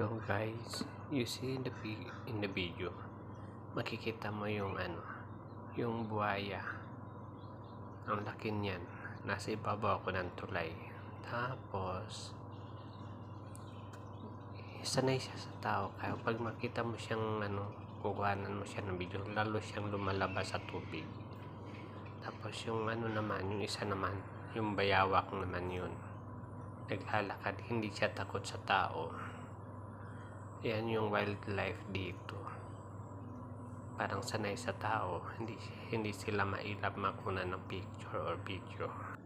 So guys, you see in the in the video, makikita mo yung ano, yung buhaya. Ang laki niyan. Nasa ibabaw ako ng tulay. Tapos, sanay siya sa tao. Kaya pag makita mo siyang ano, kukuhanan mo siya ng video, lalo siyang lumalabas sa tubig. Tapos yung ano naman, yung isa naman, yung bayawak naman yun. Naglalakad, hindi siya takot sa tao. Yan yung wildlife dito. Parang sanay sa tao, hindi hindi sila mailap makuna ng picture or video.